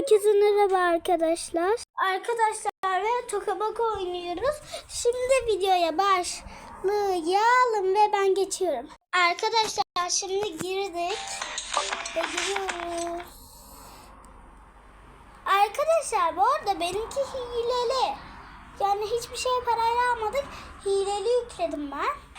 Herkese merhaba arkadaşlar. Arkadaşlar ve tokabak oynuyoruz. Şimdi videoya başlayalım ve ben geçiyorum. Arkadaşlar şimdi girdik. Ve giriyoruz. Arkadaşlar bu arada benimki hileli. Yani hiçbir şey parayla almadık. Hileli yükledim ben.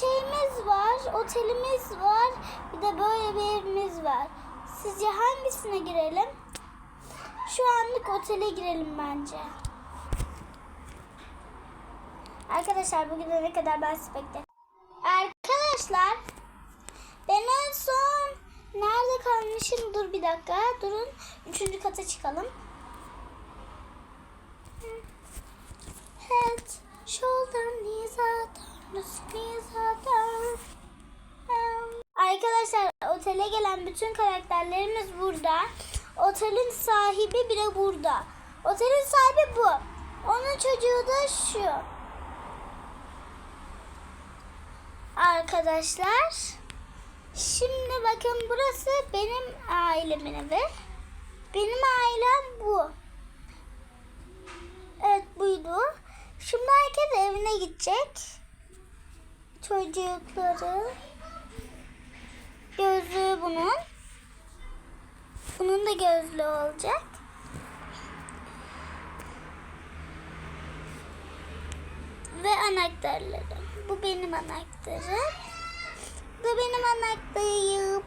Şeyimiz var, otelimiz var, bir de böyle bir evimiz var. Sizce hangisine girelim? Şu anlık otele girelim bence. Arkadaşlar bugün ne kadar ben sizi. Arkadaşlar ben en son nerede kalmışım? Dur bir dakika. Durun. Üçüncü kata çıkalım. Otele gelen bütün karakterlerimiz burada. Otelin sahibi bile burada. Otelin sahibi bu. Onun çocuğu da şu. Arkadaşlar. Şimdi bakın burası benim ailemin evi. Benim ailem bu. Evet buydu. Şimdi herkes evine gidecek. Çocukları. Gözlüğü bunun. Bunun da gözlüğü olacak. Ve anahtarları. Bu benim anahtarım. Bu benim anahtarım.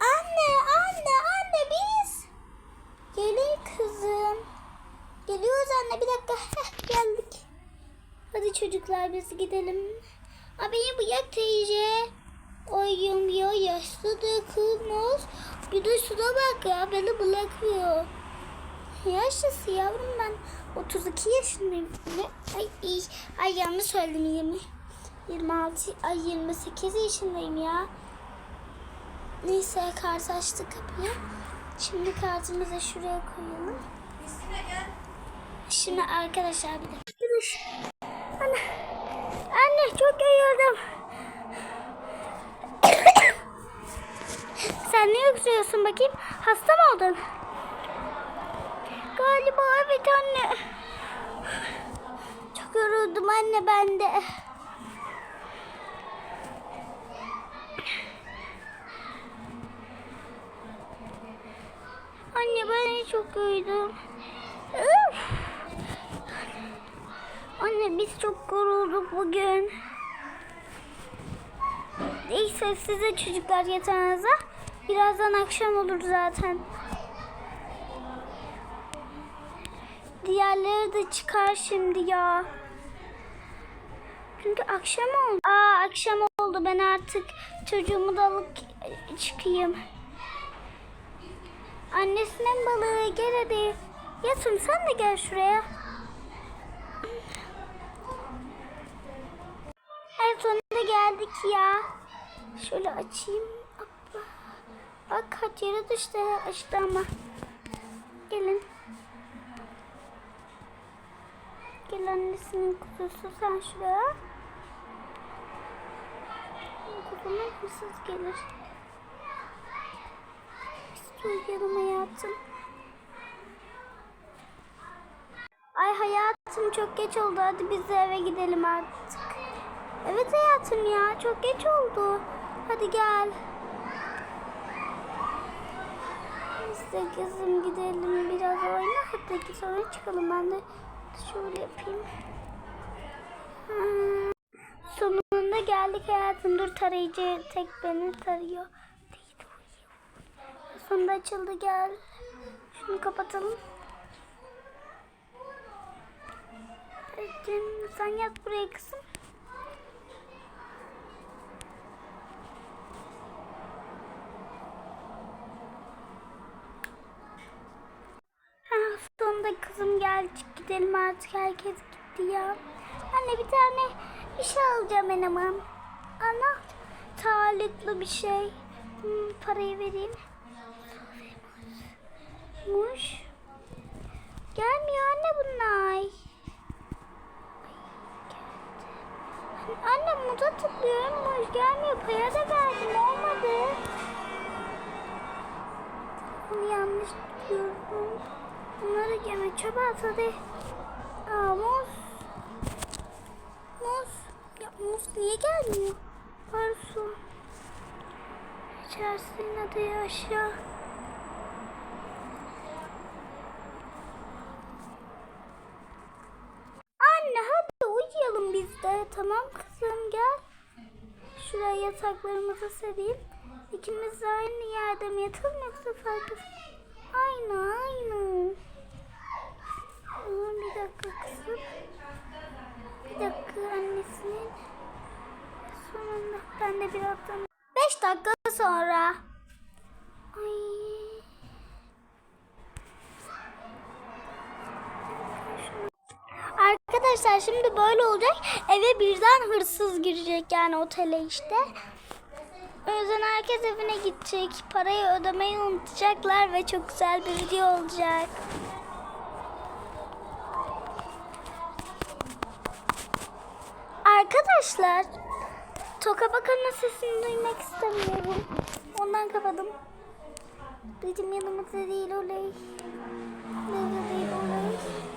Anne, anne, anne biz. Gelin kızım. Geliyoruz anne bir dakika. Heh, geldik. Hadi çocuklar biz gidelim. Abi bırak teyze. Oyum ya yaşlı dökülmez. Bir de şuna bak ya beni bırakmıyor. Yaşlısı yavrum ben 32 yaşındayım. Ne? Ay, ay, ay yanlış söyledim 20. 26 ay 28 yaşındayım ya. Neyse kart açtık kapıyı. Şimdi kartımızı şuraya koyalım. Şimdi arkadaşlar bir de. Anne, anne çok yoruldum. Öksürüyorsun bakayım? Hasta mı oldun? Galiba evet anne. Çok yoruldum anne ben de. Anne ben de çok uyudum. Üf. Anne biz çok yorulduk bugün. Neyse size çocuklar yatağınıza. Birazdan akşam olur zaten. Diğerleri de çıkar şimdi ya. Çünkü akşam oldu. Aa akşam oldu. Ben artık çocuğumu da alıp çıkayım. Annesinin balığı gel hadi. Yatın sen de gel şuraya. En sonunda geldik ya. Şöyle açayım. Bak kaç yere düştü. Açtı ama. Gelin. Gel annesinin kuzusu sen şuraya. Kuzuma mısız gelir. Uyuyalım hayatım. Ay hayatım çok geç oldu. Hadi biz de eve gidelim artık. Evet hayatım ya çok geç oldu. Hadi gel. Biz de kızım gidelim biraz oyna. Hadi sonra çıkalım ben de şöyle yapayım. Hmm. Sonunda geldik hayatım. Dur tarayıcı tek beni tarıyor. Sonunda açıldı gel. Şunu kapatalım. Sen yat buraya kızım. Ah, sonunda kızım geldi. Gidelim artık. Herkes gitti ya. Anne bir tane bir şey alacağım ben ama. Ana sağlıklı bir şey. Hmm, parayı vereyim. Muş. Gelmiyor anne bunlar. Anne muza tıklıyorum. Muz gelmiyor. Paya da verdim. Olmadı. Bunu yanlış tıklıyorum. Bunları yeme çöpe at hadi. Aa muz. Muz. Ya muz niye gelmiyor? Pardon. İçersin hadi aşağı. Anne hadi uyuyalım biz de. Tamam kızım gel. Şuraya yataklarımızı sereyim. İkimiz de aynı yerde mi yatalım yoksa farklı? Aynı aynı. Oğlum bir dakika kızım. Bir dakika annesinin. Sonunda ben de birazdan. Beş dakika sonra. Ay. Arkadaşlar şimdi böyle olacak. Eve birden hırsız girecek yani otele işte. O yüzden herkes evine gidecek. Parayı ödemeyi unutacaklar ve çok güzel bir video olacak. Arkadaşlar Toka Bakan'ın sesini duymak istemiyorum. Ondan kapadım. Bizim yanımızda değil olay. Yanımızda değil olay.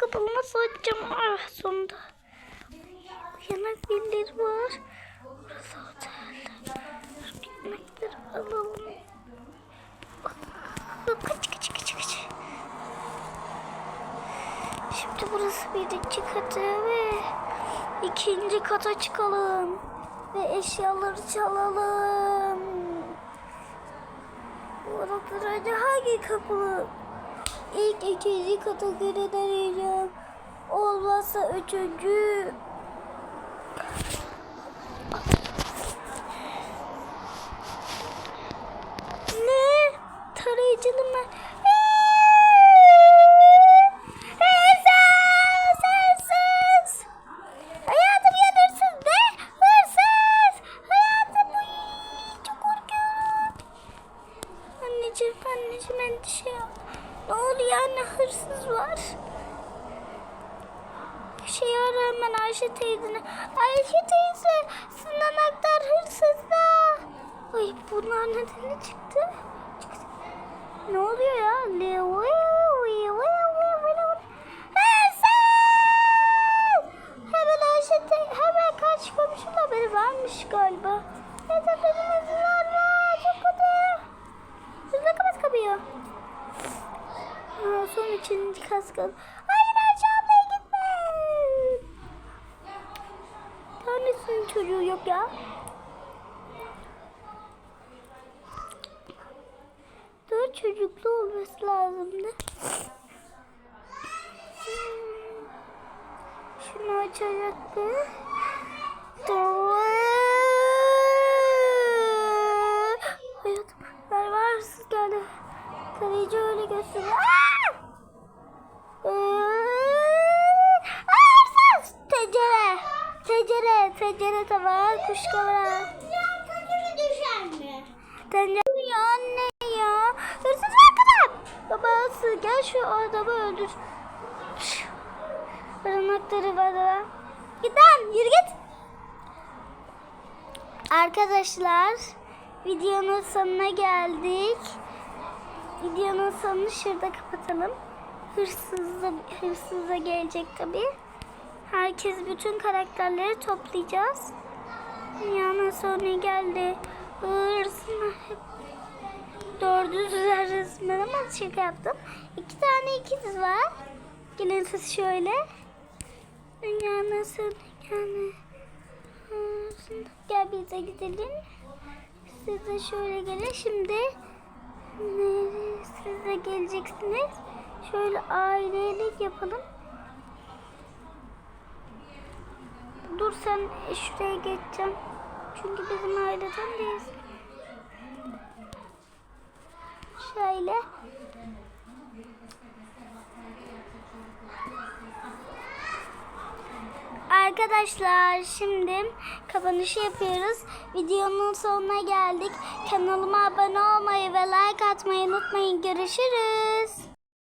Ay kapı kapalı nasıl açacağım? Ah sonunda. Yanak birileri var. Burası otel. Şu yemekleri alalım. Kaç kaç kaç kaç. Şimdi burası birinci katı ve ikinci kata çıkalım. Ve eşyaları çalalım. Bu hadi hangi kapı? İlk ikinci kata göre deneyeceğim. Olmazsa üçüncü. Ne? Tarayıcılı mı? Hırsız var. Şey ara hemen Ayşe teyzene. Ayşe teyze sizin anahtar hırsızda. Ay bunlar neden çıktı? Ne oluyor ya? Hırsız! Hemen Ayşe teyze hemen kaç komşunun haberi varmış galiba. Evet benim hırsızlar var. Çok kötü. Hızlı kapat kapıyı. Ha, son ikinci kas kaldı. Hayır Ayşe ablaya gitme. Tanesinin çocuğu yok ya. Dört çocuklu olması lazımdı. Şunu açacaktı. Hayatım, ver var geldi. Tarayıcı öyle gösteriyor. Tencere. Tencere tava. Kuş kavra. Kötü düşer mi? Tencere. Ya anne ya. Hırsız var kadar. Babası gel şu adamı öldür. Barınakları var da. Giden yürü git. Arkadaşlar videonun sonuna geldik. Videonun sonunu şurada kapatalım. Hırsız da, hırsız da gelecek tabi. Herkes bütün karakterleri toplayacağız. Dünyanın sonu geldi. Hırsızlar hep dördüzler resmen ama şaka yaptım. İki tane ikiz var. Gelin siz şöyle. Dünyanın sonu geldi. Hırsız. Gel bize gidelim. Siz de şöyle gelin. Şimdi siz de geleceksiniz. Şöyle ailelik yapalım. Dur sen şuraya geçeceğim. Çünkü bizim aileden değilsin. Şöyle. Arkadaşlar şimdi kapanışı yapıyoruz. Videonun sonuna geldik. Kanalıma abone olmayı ve like atmayı unutmayın. Görüşürüz.